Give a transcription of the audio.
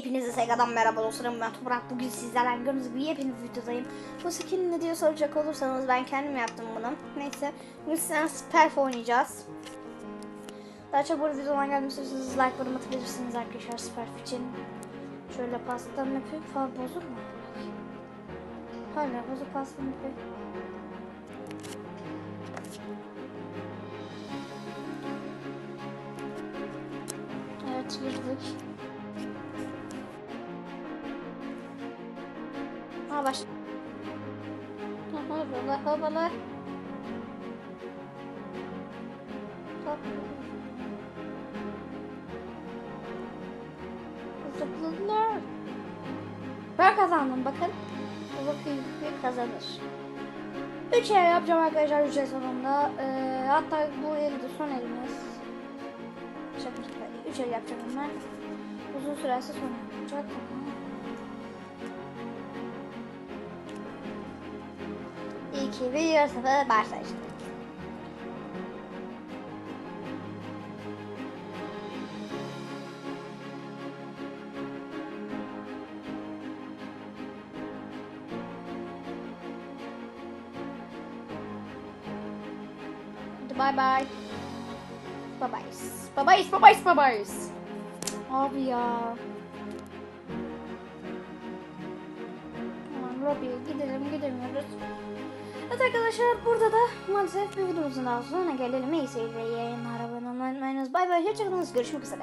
Hepinize Sega'dan merhaba dostlarım ben Toprak. Bugün sizlerle gördüğünüz gibi yepyeni bir videodayım. Bu skin ne diye soracak olursanız ben kendim yaptım bunu. Neyse bugün sizlerle Sperf oynayacağız. Daha çok bu videodan gelmek istiyorsanız like yorum atabilirsiniz arkadaşlar Sperf için. Şöyle pasta yapayım falan bozuk mu? Hala bozuk pasta yapayım Evet girdik Ha baş. Havalı havalı. Top. Zıpladılar. Ben kazandım bakın. Bakayım bir kazanır. 3 el yapacağım arkadaşlar 3 el sonunda. Ee, hatta bu el de son elimiz. Şaka şaka. 3 el yapacağım ben. Uzun sürerse son olacak. İki, bir, sıfır, başla işte. Hadi bye bye. Bye bye. Bye bye, bye bye, bye bye. Abi ya. Tamam gidelim gidemiyoruz. Evet arkadaşlar burada da maalesef bir videomuzun daha sonuna gelelim. İyi seyirler yayınlar abone olmayı unutmayınız. Bay bay hoşçakalınız görüşmek üzere.